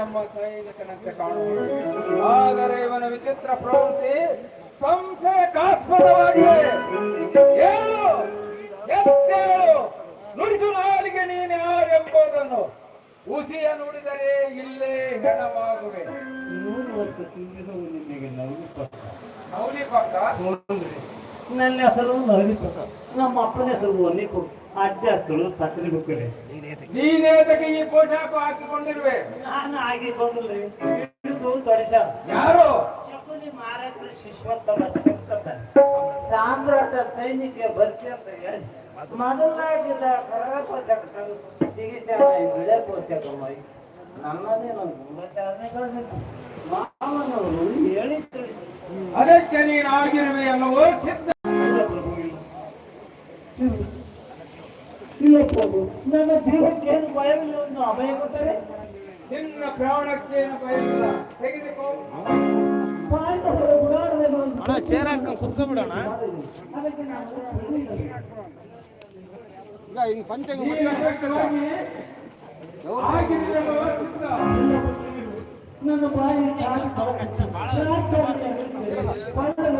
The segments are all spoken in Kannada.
ನಮ್ಮ ಸೈನಿಕನಂತೆ ಕಾಣುವ ಆದರೆ ಇವನ ವಿಚಿತ್ರ ಪ್ರವೃತ್ತಿ ಸಂಶಯಕಾಸ್ಪದವಾಗಿದೆ ಏನು ಎದ್ದೇಳು ನುಡಿದು ನಾಲಿಗೆ ನೀನು ಯಾರೆಂಬುದನ್ನು ಉಸಿಯ ನುಡಿದರೆ ಇಲ್ಲೇ ಹೆಣವಾಗುವೆ. ವರ್ಷ ತಿಂಗಳು ನಿಮಗೆ ನವಲಿ ಪಕ್ಕ ನವಲಿ ಪಕ್ಕ ನನ್ನ ಹೆಸರು ನವಲಿ ಪ್ರಸಾದ್. ನಮ್ಮ ಅಪ್ಪನ ಹೆಸರು ಒನ್ನಿಕು ಅಜ್ಜ ಹೆಸರು ಸಕ್ಕರೆ ಬುಕ್ಕಡೆ ನೀನೇತಕ್ಕೆ ಈ ಪೋಷಾಕು ಹಾಕಿಕೊಂಡಿರುವೆ. ನಾನು ಆಗಿ ಇದು ದೊಡ್ಡ ಯಾರು? ಶಕುನಿ ಮಹಾರಾಜ ಶಿಶ್ವತ್ತಮ ಸಾಮ್ರಾಟ ಸೈನಿಕ ಬರ್ತಿ ಅಂತ ಹೇಳಿ. ಮೊದಲಾಗಿದ್ದ ಕರಪ ಚಿಕಿತ್ಸೆ ಬಿಳೆ ಪೋಷಕಮ್ಮ ನಾನು ಗುಂಬಚಾರಣೆಗಳನ್ನು ಮಾವನವರು ಹೇಳಿ ಅದಕ್ಕೆ ನೀನಾಗಿರುವೆ ಅನ್ನುವ ಸಿದ್ಧ ನನ್ನ ಜೀವಕ್ಕೆ ಏನು ಭಯವಿಲ್ಲ ಒಂದು ಅಭಯ ಕೊಟ್ಟರೆ ನಿನ್ನ ಪ್ರಾಣಕ್ಕೇನು ಭಯವಿಲ್ಲ ತೆಗೆದುಕೋ ಪಾಂಡವರ ಗುಡಾರದಲ್ಲಿ ಒಂದು ಚೇರ್ ಹಾಕೊಂಡು ಕುತ್ಕೊಂಡ್ಬಿಡೋಣ ಅದಕ್ಕೆ ನಾನು ಈಗ ಹಿಂಗ್ ಪಂಚ ನೀನು ಹೋಗಿ ಆಗಿರುವೆ ಅನ್ನುವ ಸಿದ್ಧ. ನನ್ನ ಬಾಯಿ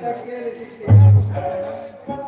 Thank you.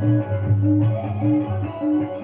Thank you.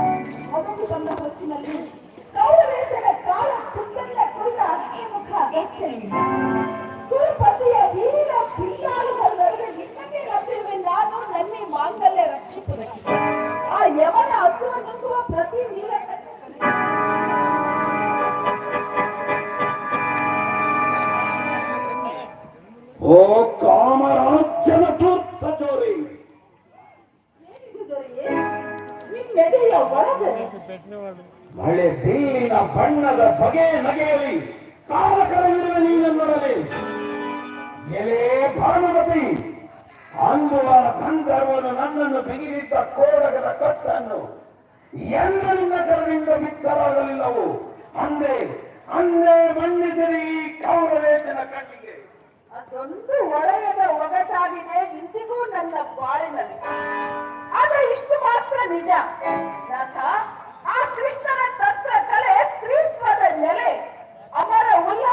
ಓ ಕಾಮರಾಜ್ಯದ ಧೂರ್ತ ಚೋರಿ ಮಳೆ ಬಿಲ್ಲಿನ ಬಣ್ಣದ ಬಗೆ ನಗೆಯಲಿ ಕಾಲಕರವಿರುವ ನೀನನ್ನೊಡನೆ. ಎಲೆ ಭಾನುಮತಿ ಅಂಬುವ ಗಂಧರ್ವನು ನನ್ನನ್ನು ಬಿಗಿದಿದ್ದ ಕೋಡಗದ ಕಟ್ಟನ್ನು ನಿನ್ನ ಕರದಿಂದ ಬಿಚ್ಚಲಾಗಲಿಲ್ಲವು ಅಂದೆ, ಅಂದೇ ಮನ್ನಿಸಿರಿ ಈ ಕೌರವೇಶನ ಕಣ್ಣಿಗೆ. ಅದೊಂದು ಒಳೆಯದ ಒಗಟಾಗಿದೆ, ಇಂದಿಗೂ ನನ್ನ ಬಾಳಿನಲ್ಲಿ. ಆದ್ರೆ ಇಷ್ಟು ಮಾತ್ರ ನಿಜ. ನಾಥ, ಆ ಕೃಷ್ಣನ ತತ್ವ ಕಲೆ ಸ್ತ್ರೀತ್ವದ ನೆಲೆ. ಅವರ ಉಲ್ಲಾಸದಿಂದ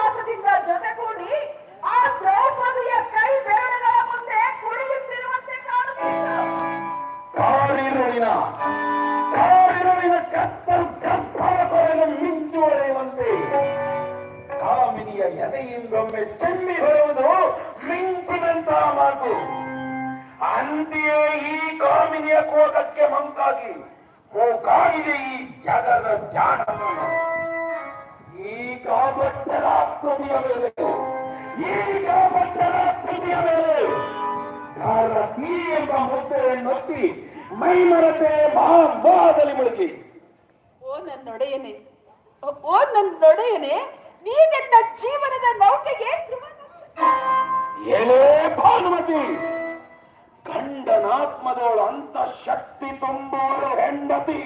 ಮಿಂಚಿನಂತಹ ಮಾತು. ಅಂತೆಯೇ ಈ ಕಾಮಿನಿಯ ಕೋಟಕ್ಕೆ ಮಂಕಾಗಿ, ಕೋಕಾಗಿದೆ ಈ ಜಗದ ಜಾಣ ಈ ಕಾಬಟ್ಟರ ತುದಿಯ ಮೇಲೆ, ಈ ಕಾಬಟ್ಟರ ತುದಿಯ ಮೇಲೆ ಭಾರತೀ ಎಂಬ ಮುದ್ದೆಯನ್ನೊತ್ತಿ ಮೈ ಮರತೆ ಮಹಾಭಾಗದಲ್ಲಿ ಮುಳುಗಿ. ಓ ನನ್ನ ನನ್ನೊಡೆಯನೆ ಓ ನನ್ನ ಒಡೆಯನೆ ನೀನೆನ್ನ ಜೀವನದ ನೌಕೆಗೆ ಎಲೇ ಭಾನುಮತಿ, ಗಂಡನಾತ್ಮದವಳು ಅಂತ ಶಕ್ತಿ ತುಂಬುವಳು ಹೆಂಡತಿ.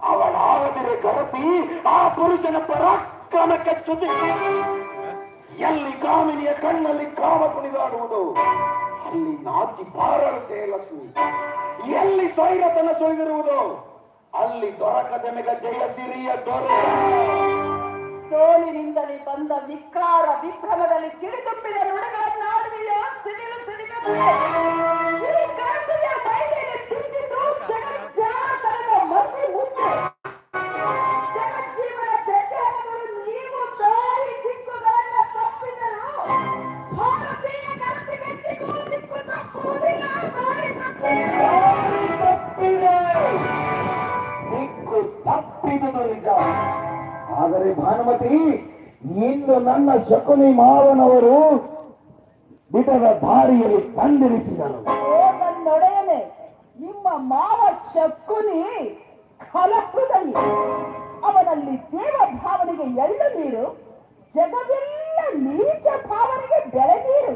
ಅವಳಾಗದಿರೆ ಗರತಿ ಆ ಪುರುಷನ ಪರಾಕ್ರಮಕ್ಕೆ ಚ್ಯುತಿ ಎಲ್ಲಿ ಕಾಮಿನಿಯ ಕಣ್ಣಲ್ಲಿ ಕಾಮ ಕುಣಿದಾಡುವುದು, ಅಲ್ಲಿ ನಾಚಿ ಬಾರಳುತ್ತೆ ಲಕ್ಷ್ಮಿ. ಎಲ್ಲಿ ಸೈರತನ ಸುಳಿದಿರುವುದು, ಅಲ್ಲಿ ದೊರಕದ ಮೇಲೆ ಜಯ ಸಿರಿಯ ದೊರೆ. ಸೋಲಿನಿಂದಲೇ ಬಂದ ವಿಕಾರ ವಿಭ್ರಮದಲ್ಲಿ ಕಿಡಿತುಪ್ಪಿದ ಈ ಕಾಂತಿಯ ಆದರೆ ಭಾನುಮತಿ ಇಂದು ನನ್ನ ಶಕುನಿ ಮಾವನವರು ಬಿಡದ ದಾರಿಯಲ್ಲಿ ಕಂಡಿರಿಸಿದರು ನನ್ನೊಡೆಯನೆ ನಿಮ್ಮ ಮಾವ ಶಕುನಿ ಕಲಹದಲ್ಲಿ ಅವನಲ್ಲಿ ದೇವ ಭಾವನೆಗೆ ಎಳ್ಳು ನೀರು ಜಗವೆಲ್ಲ ನೀಚ ಭಾವನೆಗೆ ಬೆಳೆ ನೀರು.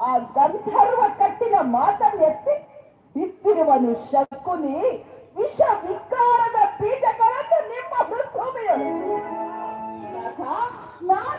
ಆ ಗಂಧರ್ವ ಕಟ್ಟಿನ ಮಾತನ್ನೆತ್ತಿ ಬಿತ್ತಿರುವನು ಶಕುನಿ ವಿಷ ವಿಕಾರದ ನಾಥ, ನಾನು